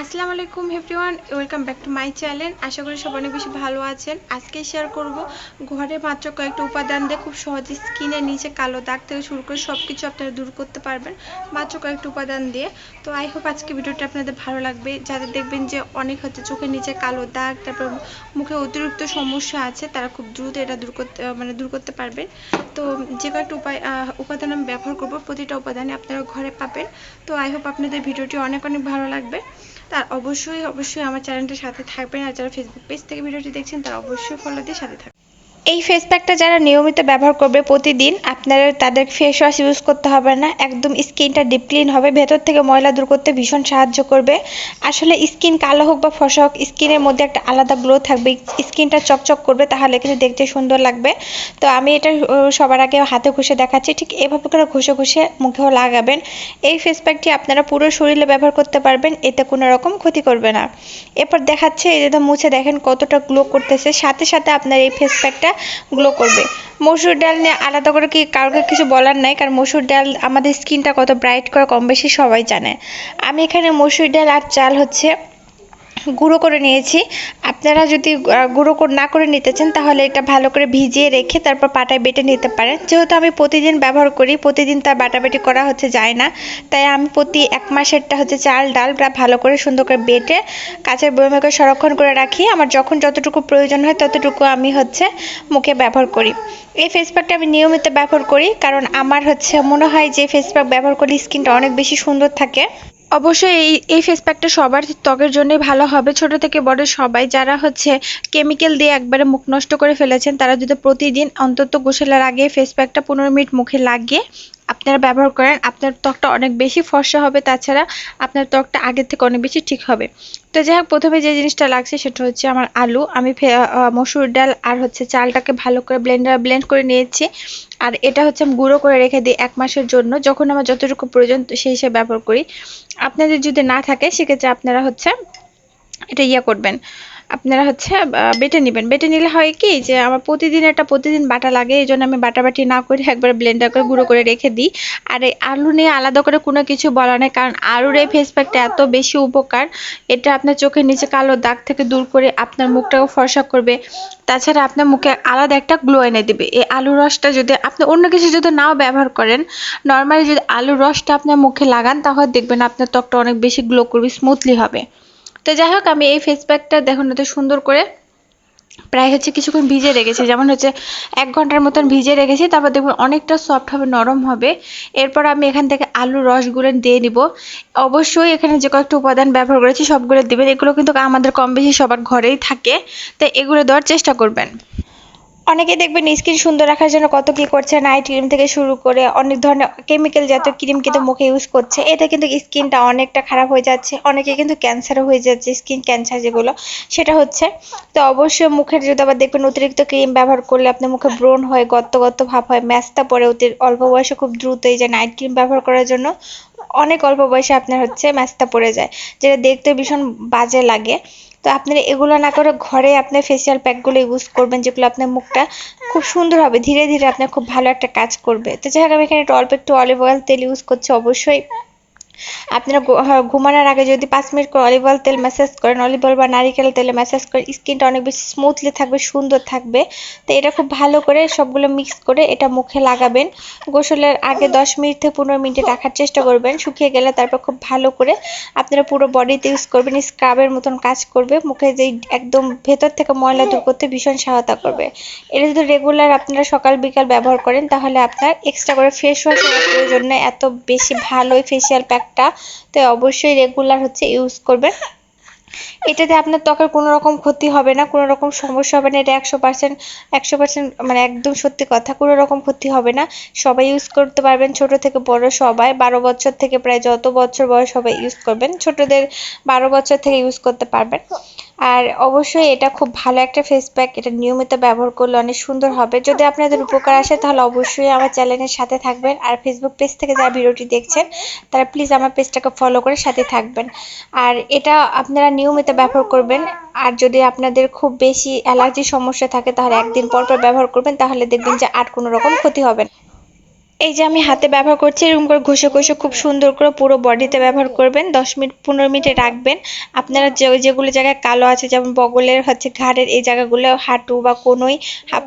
আসসালামু আলাইকুম everyone, welcome back to my channel. আশা করি সব অনেক বেশি ভালো আছেন। আজকে শেয়ার করব ঘরে মাত্র কয়েকটা উপাদান দিয়ে খুব সহজে স্কিনের নিচে কালো দাগ থেকে শুরু করে সব কিছু আপনারা দূর করতে পারবেন। মাত্র কয়েকটা উপাদান দিয়ে। তো আই হোপ আজকে ভিডিওটা আপনাদের ভালো লাগবে। যাদের দেখবেন যে অনেক হচ্ছে চোখের নিচে কালো দাগ, তারপর মুখে অতিরিক্ত সমস্যা আছে, তারা খুব দ্রুত এটা দূর করতে মানে দূর করতে পারবেন। তো যে কয়েকটা উপায় উপাদান আমি ব্যবহার করব, প্রতিটা উপাদানে আপনারা ঘরে পাবেন। তো আই হোপ আপনাদের ভিডিওটি অনেক অনেক ভালো লাগবে। তার অবশ্যই অবশ্যই আমার চ্যানেলটির সাথে থাকবেন। আর যারা ফেসবুক পেজ থেকে ভিডিওটি দেখছেন, তারা অবশ্যই ফলো দিয়ে সাথে থাকবেন। এই ফেস প্যাকটা যারা নিয়মিত ব্যবহার করবে প্রতিদিন, আপনারা তাদের ফেস ওয়াশ ইউজ করতে হবে না। একদম স্কিনটা ডিপ ক্লিন হবে। ভেতর থেকে ময়লা দূর করতে ভীষণ সাহায্য করবে। আসলে স্কিন কালো হোক বা ফসা হোক, স্কিনের মধ্যে একটা আলাদা গ্লো থাকবে। স্কিনটা চকচক করবে, তাহলে কিন্তু দেখতে সুন্দর লাগবে। তো আমি এটা সবার আগে হাতে ঘষে দেখাচ্ছি। ঠিক এভাবে করে ঘষে ঘষে মুখেও লাগাবেন। এই ফেস প্যাকটি আপনারা পুরো শরীরে ব্যবহার করতে পারবেন, এতে কোনো রকম ক্ষতি করবে না। এরপর দেখাচ্ছে, এই যে মুছে দেখেন কতটা গ্লো করতেছে। সাথে সাথে আপনার এই ফেস প্যাকটা গ্লো করবে। মসুর ডাল নিয়ে আলাদা করে কি কারোকে কিছু বলার নাই, কারণ মসুর ডাল আমাদের স্কিনটা কত ব্রাইট করে কম বেশি সবাই জানে। আমি এখানে মসুর ডাল আর চাল হচ্ছে গুঁড়ো করে নিয়েছি। আপনারা যদি গুঁড়ো না করে নিতে চান, তাহলে এটা ভালো করে ভিজিয়ে রেখে তারপর পাটায় বেটে নিতে পারেন। যেহেতু আমি প্রতিদিন ব্যবহার করি, প্রতিদিন তার বাটাবাটি করা হচ্ছে যায় না। তাই আমি প্রতি এক মাসেরটা হচ্ছে চাল, ডাল ভালো করে সুন্দর করে বেটে কাঁচের বয়মে সংরক্ষণ করে রাখি। আমার যখন যতটুকু প্রয়োজন হয়, ততটুকু আমি হচ্ছে মুখে ব্যবহার করি। এই ফেস প্যাকটা আমি নিয়মিত ব্যবহার করি, কারণ আমার হচ্ছে মনে হয় যে ফেস প্যাক ব্যবহার করলে স্কিনটা অনেক বেশি সুন্দর থাকে। অবশ্যই এই এই ফেস প্যাকটা সবার ত্বকের জন্যই ভালো হবে। ছোট থেকে বড় সবাই যারা হচ্ছে কেমিক্যাল দিয়ে একবারে মুখ নষ্ট করে ফেলেছেন, তারা যদি প্রতিদিন অন্তত গোসলের আগে ফেস প্যাকটা পনেরো মিনিট মুখে লাগিয়ে আপনারা ব্যবহার করেন, আপনার ত্বকটা অনেক বেশি ফর্সা হবে, তাছাড়া আপনার ত্বকটা আগের থেকে অনেক বেশি ঠিক হবে। তো যাই হোক, প্রথমে যে জিনিসটা লাগছে সেটা হচ্ছে আমার আলু। আমি মসুর ডাল আর হচ্ছে চালটাকে ভালো করে ব্লেন্ডার ব্লেন্ড করে নিয়েছি। আর এটা হচ্ছে আমি গুঁড়ো করে রেখে দিই এক মাসের জন্য। যখন আমার যতটুকু প্রয়োজন সেই হিসেবে ব্যবহার করি। আপনাদের যদি না থাকে, সেক্ষেত্রে আপনারা হচ্ছে এটা ইয়া করবেন। আপনারা হচ্ছে বেটে নেবেন। বেটে নিলে হয় কি যে, আমার প্রতিদিন এটা প্রতিদিন বাটা লাগে, এই জন্য আমি বাটাবাটি না করে একবার ব্লেন্ডার করে গুঁড়ো করে রেখে দিই। আর এই আলু নিয়ে আলাদা করে কোনো কিছু বলা নেই, কারণ আলুর এই ফেস প্যাকটা এত বেশি উপকার, এটা আপনার চোখের নিচে কালো দাগ থেকে দূর করে আপনার মুখটাও ফর্সা করবে। তাছাড়া আপনার মুখে আলাদা একটা গ্লো এনে দেবে। এই আলুর রসটা যদি আপনি অন্য কিছু যদি নাও ব্যবহার করেন নর্মালি যদি আলুর রসটা আপনার মুখে লাগান, তাহলে দেখবেন আপনার ত্বকটা অনেক বেশি গ্লো করবে স্মুথলি হবে। তো যাই হোক, আমি এই ফেস প্যাকটা দেখুন এত সুন্দর করে প্রায় হচ্ছে কিছুক্ষণ ভিজে রেখেছি। যেমন হচ্ছে এক ঘণ্টার মতন ভিজে রেখেছি, তারপর দেখুন অনেকটা সফট হবে, নরম হবে। এরপর আমি এখান থেকে আলুর রসগুলো দিয়ে নিব। অবশ্যই এখানে যে কয়েকটা উপাদান ব্যবহার করেছি, সবগুলো দেবেন। এগুলো কিন্তু আমাদের কম বেশি সবার ঘরেই থাকে। তাই এগুলো দেওয়ার চেষ্টা করবেন। অনেকে দেখবেন স্কিন সুন্দর রাখার জন্য কত কি করছে নাইট ক্রিম থেকে শুরু করে অনেক ধরনের কেমিক্যাল জাতীয় ক্রিম কিন্তু মুখে ইউজ করছে। এতে কিন্তু স্কিনটা অনেকটা খারাপ হয়ে যাচ্ছে। অনেকে কিন্তু ক্যান্সারও হয়ে যাচ্ছে স্কিন ক্যান্সার যেগুলো, সেটা হচ্ছে। তো অবশ্যই মুখের যদি আবার দেখবেন অতিরিক্ত ক্রিম ব্যবহার করলে আপনার মুখে ব্রণ হয় গত্ত গত্ত ভাব হয়, ম্যাচটা পরে অতি, অল্প বয়সে খুব দ্রুত এই যে নাইট ক্রিম ব্যবহার করার জন্য অনেক অল্প বয়সে আপনার হচ্ছে ম্যাচটা পড়ে যায়। যেটা দেখতে ভীষণ বাজে লাগে। তো আপনারা এগুলো না করে ঘরে আপনার ফেসিয়াল প্যাকগুলো ইউজ করবেন, যেগুলো আপনার মুখটা খুব সুন্দর হবে, ধীরে ধীরে আপনার খুব ভালো একটা কাজ করবে। তো যাই হোক, আমি এখানে অল্প একটু অলিভ অয়েল তেল ইউজ করছি অবশ্যই। আপনারা ঘুমানোর আগে যদি পাঁচ মিনিট করে অলিভ অয়েল তেল ম্যাসাজ করেন অলিভ অয়েল বা নারিকেল তেলে ম্যাসাজ করেন স্কিনটা অনেক বেশি স্মুথলি থাকবে, সুন্দর থাকবে। তো এটা খুব ভালো করে সবগুলো মিক্স করে এটা মুখে লাগাবেন। গোসলের আগে দশ মিনিট থেকে পনেরো মিনিটে রাখার চেষ্টা করবেন। শুকিয়ে গেলে তারপর খুব ভালো করে আপনারা পুরো বডিতে ইউজ করবেন স্ক্রাবের মতন কাজ করবে। মুখে যেই একদম ভেতর থেকে ময়লা দূর করতে ভীষণ সহায়তা করবে। এটা যদি রেগুলার আপনারা সকাল, বিকাল ব্যবহার করেন, তাহলে আপনার এক্সট্রা করে ফেস ওয়াশ প্রয়োজন এত বেশি ভালোই ফেসিয়াল প্যাক একটা, তো অবশ্যই রেগুলার হচ্ছে ইউজ করবেন। এটাতে আপনার ত্বকের কোনো রকম ক্ষতি হবে না, কোনো রকম সমস্যা হবে না, এটা একশো পার্সেন্ট একশো পার্সেন্ট মানে একদম সত্যি কথা, কোনো রকম ক্ষতি হবে না। সবাই ইউজ করতে পারবেন, ছোট থেকে বড় সবাই, বারো বছর থেকে প্রায় যত বছর বয়স হবে ইউজ করবেন, ছোটদের বারো বছর থেকে ইউজ করতে পারবেন। আর অবশ্যই এটা খুব ভালো একটা ফেস প্যাক এটা নিয়মিত ব্যবহার করলে অনেক সুন্দর হবে। যদি আপনাদের উপকার আসে, তাহলে অবশ্যই আমার চ্যানেলের সাথে থাকবেন। আর ফেসবুক পেজ থেকে যারা ভিডিওটি দেখছেন, তারা প্লিজ আমার পেজটাকে ফলো করে সাথে থাকবেন। আর এটা আপনারা নিয়মিত ব্যবহার করবেন। আর যদি আপনাদের খুব বেশি অ্যালার্জির সমস্যা থাকে, তাহলে একদিন পর পর ব্যবহার করবেন, তাহলে দেখবেন যে আর কোনো রকম ক্ষতি হবে না। এই যে আমি হাতে ব্যবহার করছি, এরকম করে ঘষে ঘষে খুব সুন্দর করে পুরো বডিতে ব্যবহার করবেন। দশ মিনিট, পনেরো মিনিটে রাখবেন। আপনারা যে, যেগুলো জায়গায় কালো আছে, যেমন বগলের হচ্ছে ঘাড়ের এই জায়গাগুলো, হাঁটু বা কোনোই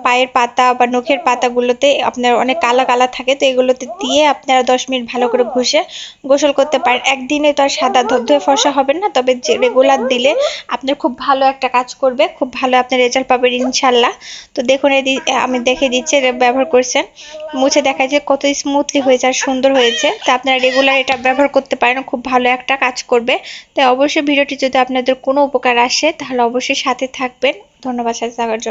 পায়ের পাতা বা নখের পাতাগুলোতে আপনার অনেক কালা কালা থাকে, তো এগুলোতে দিয়ে আপনারা দশ মিনিট ভালো করে ঘষে গোসল করতে পারেন। একদিনে তো আর সাদা ধবধবে ফসা হবে না, তবে যে রেগুলার দিলে আপনার খুব ভালো একটা কাজ করবে, খুব ভালো আপনার রেজাল্ট পাবেন ইনশাল্লাহ। তো দেখুন আমি দেখে দিচ্ছি ব্যবহার করছেন। মুছে দেখা যায় কত স্মুথলি হয়েছে আর সুন্দর হয়েছে। তো আপনারা রেগুলার এটা ব্যবহার করতে পারেন, খুব ভালো একটা কাজ করবে। তাই অবশ্যই ভিডিওটি যদি আপনাদের কোনো উপকার আসে, তাহলে অবশ্যই সাথে থাকবেন। ধন্যবাদ সাথে থাকার জন্য।